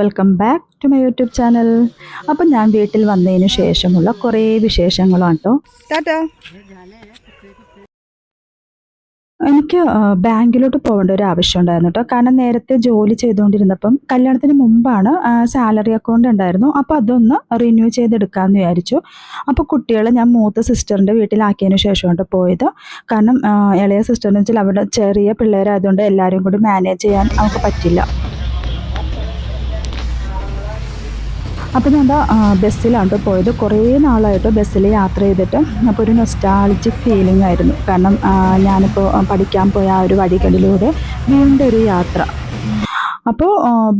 Welcome back to my YouTube channel അപ്പം ഞാൻ വീട്ടിൽ വന്നതിന് ശേഷമുള്ള കുറേ വിശേഷങ്ങളാണ് കേട്ടോ ടാറ്റാ. എനിക്ക് ബാങ്കിലോട്ട് പോകേണ്ട ഒരു ആവശ്യം ഉണ്ടായിരുന്നു കേട്ടോ കാരണം നേരത്തെ ജോലി ചെയ്തുകൊണ്ടിരുന്നപ്പം കല്യാണത്തിന് മുമ്പാണ് സാലറി അക്കൗണ്ട് ഉണ്ടായിരുന്നു. അപ്പോൾ അതൊന്ന് റിന്യൂ ചെയ്തെടുക്കാമെന്ന് വിചാരിച്ചു. അപ്പോൾ കുട്ടികളെ ഞാൻ മൂത്ത സിസ്റ്ററിന്റെ വീട്ടിലാക്കിയതിന് ശേഷമാണ് പോയത്. കാരണം ഇളയ സിസ്റ്ററിന് വെച്ചാൽ അവിടെ ചെറിയ പിള്ളേരായതുകൊണ്ട് എല്ലാവരും കൂടി മാനേജ് ചെയ്യാൻ നമുക്ക് പറ്റില്ല. അപ്പോൾ ഞാൻ ബസ്സിലാണ് പോയത്. കുറേ നാളായിട്ട് ബസ്സിൽ യാത്ര ചെയ്തിട്ട് അപ്പോൾ ഒരു നൊസ്റ്റാളജിക് ഫീലിംഗ് ആയിരുന്നു. കാരണം ഞാനിപ്പോൾ പഠിക്കാൻ പോയ ആ ഒരു വഴികളിലൂടെ വീണ്ടും ഒരു യാത്ര. അപ്പോൾ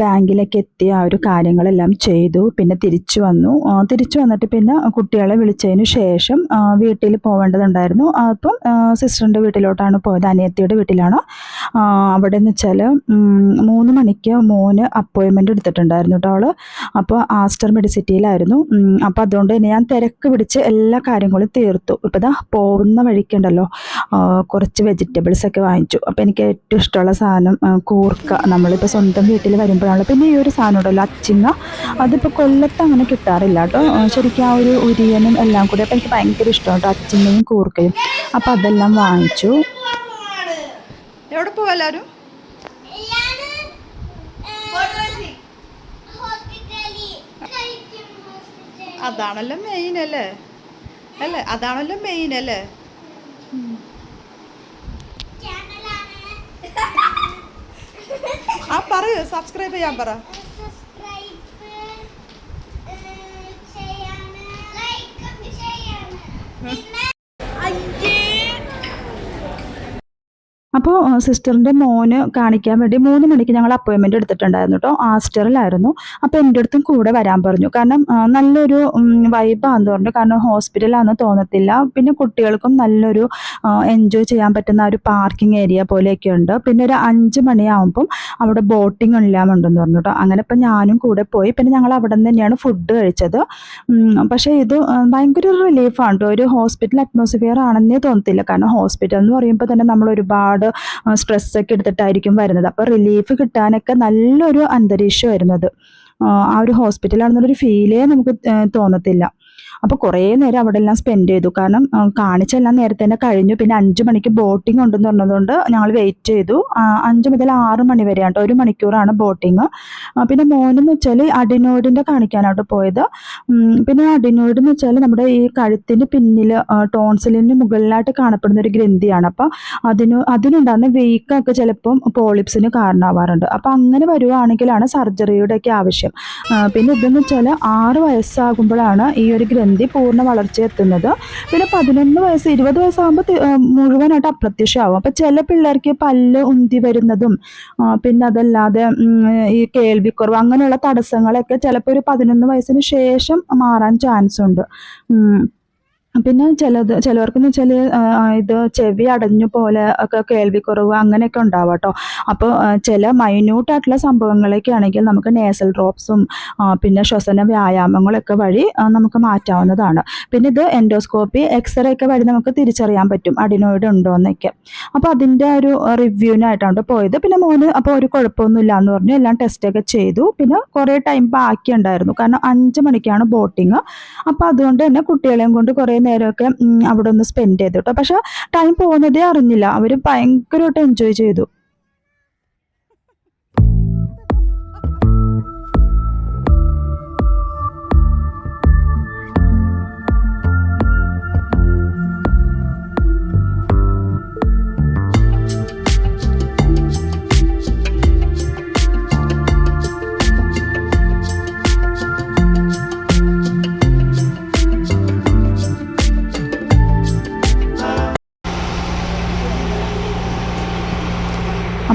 ബാങ്കിലേക്ക് എത്തി ആ ഒരു കാര്യങ്ങളെല്ലാം ചെയ്തു. പിന്നെ തിരിച്ചു വന്നു. തിരിച്ചു വന്നിട്ട് പിന്നെ കുട്ടികളെ വിളിച്ചതിന് ശേഷം വീട്ടിൽ പോവേണ്ടതുണ്ടായിരുന്നു. അപ്പം സിസ്റ്ററിന്റെ വീട്ടിലോട്ടാണ് പോയത്. അനിയത്തിയുടെ വീട്ടിലാണ്. അവിടെ എന്ന് വെച്ചാൽ മൂന്ന് മണിക്ക് മോന് അപ്പോയിൻമെന്റ് എടുത്തിട്ടുണ്ടായിരുന്നു കേട്ടോ അവൾ. അപ്പോൾ ആസ്റ്റർ മെഡിസിറ്റിയിലായിരുന്നു. അപ്പോൾ അതുകൊണ്ട് തന്നെ ഞാൻ തിരക്ക് പിടിച്ച് എല്ലാ കാര്യങ്ങളും തീർത്തു. ഇപ്പോൾ ഇതാ പോകുന്ന വഴിക്കുണ്ടല്ലോ. കുറച്ച് വെജിറ്റബിൾസ് ഒക്കെ വാങ്ങിച്ചു. അപ്പോൾ എനിക്ക് ഏറ്റവും ഇഷ്ടമുള്ള സാധനം കൂർക്ക. നമ്മളിപ്പോൾ സ്വന്തം വീട്ടിൽ വരുമ്പോഴാണല്ലോ. പിന്നെ ഈ ഒരു സാധനം ഉണ്ടല്ലോ അച്ചിങ്ങ അതിപ്പോൾ കൊല്ലത്ത് അങ്ങനെ കിട്ടാറില്ല കേട്ടോ. ശരിക്കും ആ ഒരു ഉരിയനും എല്ലാം കൂടി അപ്പോൾ എനിക്ക് ഭയങ്കര ഇഷ്ടമാണ് കേട്ടോ അച്ചിങ്ങയും കൂർക്കയും. അപ്പോൾ അതെല്ലാം വാങ്ങിച്ചു. എവിടെ പോവാ അതാണല്ലോ മെയിൻ അല്ലേ? അല്ലേ? അതാണല്ലോ മെയിൻ അല്ലേ? ആ പറയൂ സബ്സ്ക്രൈബ് ചെയ്യാൻ പറ. അപ്പോൾ സിസ്റ്ററിന്റെ മോന് കാണിക്കാൻ വേണ്ടി മൂന്ന് മണിക്ക് ഞങ്ങൾ അപ്പോയിൻമെന്റ് എടുത്തിട്ടുണ്ടായിരുന്നു കേട്ടോ ആസ്റ്ററിലായിരുന്നു അപ്പോൾ എന്റെ അടുത്തും കൂടെ വരാൻ പറഞ്ഞു. കാരണം നല്ലൊരു വൈബാന്ന് പറഞ്ഞു. കാരണം ഹോസ്പിറ്റലാണെന്ന് തോന്നത്തില്ല. പിന്നെ കുട്ടികൾക്കും നല്ലൊരു എൻജോയ് ചെയ്യാൻ പറ്റുന്ന ഒരു പാർക്കിംഗ് ഏരിയ പോലെയൊക്കെ ഉണ്ട്. പിന്നെ ഒരു അഞ്ച് മണിയാകുമ്പം അവിടെ ബോട്ടിംഗ് എല്ലാം ഉണ്ടെന്ന് പറഞ്ഞു കേട്ടോ അങ്ങനെ ഇപ്പം ഞാനും കൂടെ പോയി. പിന്നെ ഞങ്ങൾ അവിടെ നിന്ന് തന്നെയാണ് ഫുഡ് കഴിച്ചത്. പക്ഷേ ഇത് ഭയങ്കര ഒരു റിലീഫാണ് കേട്ടോ ഒരു ഹോസ്പിറ്റൽ അറ്റ്മോസ്ഫിയർ ആണെന്നേ തോന്നത്തില്ല. കാരണം ഹോസ്പിറ്റൽ എന്ന് പറയുമ്പോൾ തന്നെ നമ്മൾ ഒരുപാട് സ്ട്രെസ് ഒക്കെ എടുത്തിട്ടായിരിക്കും വരുന്നത്. അപ്പോൾ റിലീഫ് കിട്ടാനൊക്കെ നല്ലൊരു അന്തരീക്ഷമായിരുന്നു അത്. ആ ഒരു ഹോസ്പിറ്റലാണെന്നുള്ളൊരു ഫീലേ നമുക്ക് തോന്നത്തില്ല. അപ്പോൾ കുറേ നേരം അവിടെ എല്ലാം സ്പെൻഡ് ചെയ്തു. കാരണം കാണിച്ചെല്ലാം നേരത്തെ തന്നെ കഴിഞ്ഞു. പിന്നെ അഞ്ച് മണിക്ക് ബോട്ടിംഗ് ഉണ്ടെന്ന് പറഞ്ഞതുകൊണ്ട് ഞങ്ങൾ വെയിറ്റ് ചെയ്തു. അഞ്ചു മുതൽ ആറ് മണി വരെ കേട്ടോ. ഒരു മണിക്കൂറാണ് ബോട്ടിങ് പിന്നെ മോനെന്ന് വെച്ചാൽ അഡിനോയിഡിന്റെ കാണിക്കാനായിട്ട് പോയത്. പിന്നെ അഡിനോയിഡ് എന്ന് വെച്ചാൽ നമ്മുടെ ഈ കഴുത്തിന്റെ പിന്നിൽ ടോൺസിലിന് മുകളിലായിട്ട് കാണപ്പെടുന്ന ഒരു ഗ്രന്ഥിയാണ്. അപ്പോൾ അതിന് അതിനുണ്ടാകുന്ന വീക്കൊക്കെ ചിലപ്പം പോളിപ്സിന് കാരണമാവാറുണ്ട്. അപ്പോൾ അങ്ങനെ വരുവാണെങ്കിലാണ് സർജറിയുടെ ഒക്കെ ആവശ്യം. പിന്നെ ഇതെന്ന് വെച്ചാൽ ആറ് വയസ്സാകുമ്പോഴാണ് ഈ ഒരു ഗ്രന്ഥി പൂർണ വളർച്ച എത്തുന്നത്. പിന്നെ പതിനൊന്ന് വയസ്സ് ഇരുപത് വയസ്സാകുമ്പോൾ മുഴുവനായിട്ട് അപ്രത്യക്ഷമാവും. അപ്പം ചില പിള്ളേർക്ക് പല്ല് ഉന്തി വരുന്നതും പിന്നെ അതല്ലാതെ ഈ കേൾവിക്കുറവ് അങ്ങനെയുള്ള തടസ്സങ്ങളൊക്കെ ചിലപ്പോൾ ഒരു പതിനൊന്ന് വയസ്സിന് ശേഷം മാറാൻ ചാൻസ് ഉണ്ട്. പിന്നെ ചിലത് ചിലവർക്കെന്ന് വെച്ചാൽ ഇത് ചെവി അടഞ്ഞു പോലെ ഒക്കെ കേൾവിക്കുറവ് അങ്ങനെയൊക്കെ ഉണ്ടാവാം കേട്ടോ. അപ്പോൾ ചില മൈന്യൂട്ടായിട്ടുള്ള സംഭവങ്ങളൊക്കെ ആണെങ്കിൽ നമുക്ക് നേസൽ ഡ്രോപ്സും പിന്നെ ശ്വസന വ്യായാമങ്ങളൊക്കെ വഴി നമുക്ക് മാറ്റാവുന്നതാണ്. പിന്നെ ഇത് എൻഡോസ്കോപ്പി എക്സ്റേ ഒക്കെ വഴി നമുക്ക് തിരിച്ചറിയാൻ പറ്റും അഡിനോയിഡ് ഉണ്ടോ എന്നൊക്കെ. അപ്പോൾ അതിന്റെ ഒരു റിവ്യൂവിനായിട്ടാണ് പോയത്. പിന്നെ മോന് അപ്പോൾ ഒരു കുഴപ്പമൊന്നുമില്ല എന്ന് പറഞ്ഞു. എല്ലാം ടെസ്റ്റൊക്കെ ചെയ്തു. പിന്നെ കുറേ ടൈം ബാക്കി ഉണ്ടായിരുന്നു കാരണം അഞ്ച് മണിക്കാണ് ബോട്ടിങ് അപ്പോൾ അതുകൊണ്ട് തന്നെ കുട്ടികളെയും കൊണ്ട് കുറേ നേരമൊക്കെ അവിടെ ഒന്ന് സ്പെൻഡ് ചെയ്തു കേട്ടോ പക്ഷെ ടൈം പോകുന്നതേ അറിഞ്ഞില്ല. അവർ ഭയങ്കരമായിട്ട് എൻജോയ് ചെയ്തു.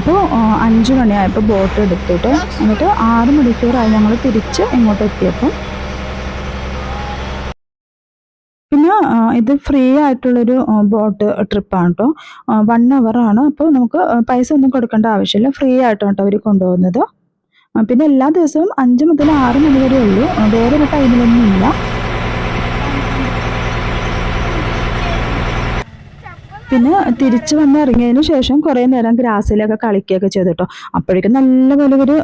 അപ്പോൾ അഞ്ച് മണിയായപ്പോൾ ബോട്ട് എടുത്തിട്ട് എന്നിട്ട് ആറ് മണിക്കൂറായി ഞങ്ങൾ തിരിച്ച് ഇങ്ങോട്ട് എത്തിയപ്പോൾ. പിന്നെ ഇത് ഫ്രീ ആയിട്ടുള്ളൊരു ബോട്ട് ട്രിപ്പാണ് കേട്ടോ വൺ ആണ്. അപ്പോൾ നമുക്ക് പൈസ ഒന്നും കൊടുക്കേണ്ട ആവശ്യമില്ല. ഫ്രീ ആയിട്ടാണ് കേട്ടോ അവർ കൊണ്ടുപോകുന്നത്. പിന്നെ എല്ലാ ദിവസവും അഞ്ച് മുതൽ ആറ് മണി വരെ ഉള്ളൂ. വേറൊരു ടൈമിലൊന്നും ഇല്ല പിന്നെ തിരിച്ച് വന്ന് ഇറങ്ങിയതിന് ശേഷം കുറേ നേരം ഗ്രാസിലൊക്കെ കളിക്കുകയൊക്കെ ചെയ്തു കേട്ടോ അപ്പോഴേക്കും നല്ലപോലെ ഒരു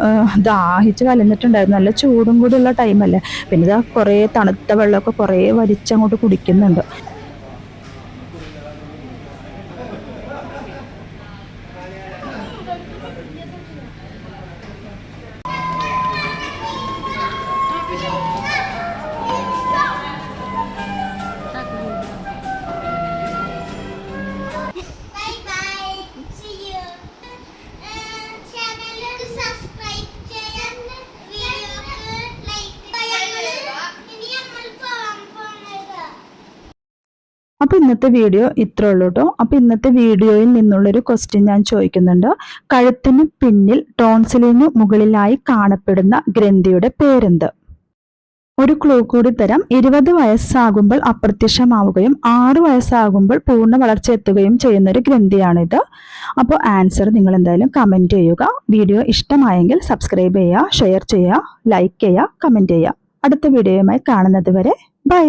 ദാഹിച്ച് കലന്നിട്ടുണ്ടായിരുന്നു നല്ല ചൂടും കൂടി ഉള്ള ടൈമല്ലേ പിന്നെ ഇതാ കുറേ തണുത്ത വെള്ളമൊക്കെ കുറേ വലിച്ചങ്ങോട്ട് കുടിക്കുന്നുണ്ട്. അപ്പോൾ ഇന്നത്തെ വീഡിയോ ഇത്രേ ഉള്ളൂ കേട്ടോ അപ്പോൾ ഇന്നത്തെ വീഡിയോയിൽ നിന്നുള്ളൊരു ക്വസ്റ്റ്യൻ ഞാൻ ചോദിക്കുന്നുണ്ട്. കഴുത്തിന് പിന്നിൽ ടോൺസിലിനു മുകളിലായി കാണപ്പെടുന്ന ഗ്രന്ഥിയുടെ പേരെന്ത്? ഒരു ക്ലൂ കൂടി തരാം. ഇരുപത് വയസ്സാകുമ്പോൾ അപ്രത്യക്ഷമാവുകയും ആറ് വയസ്സാകുമ്പോൾ പൂർണ വളർച്ച എത്തുകയും ചെയ്യുന്ന ഒരു ഗ്രന്ഥിയാണിത്. അപ്പോൾ ആൻസർ നിങ്ങൾ എന്തായാലും കമന്റ് ചെയ്യുക. വീഡിയോ ഇഷ്ടമായെങ്കിൽ സബ്സ്ക്രൈബ് ചെയ്യുക ഷെയർ ചെയ്യുക ലൈക്ക് ചെയ്യുക കമന്റ് ചെയ്യുക. അടുത്ത വീഡിയോയുമായി കാണുന്നത് വരെ ബൈ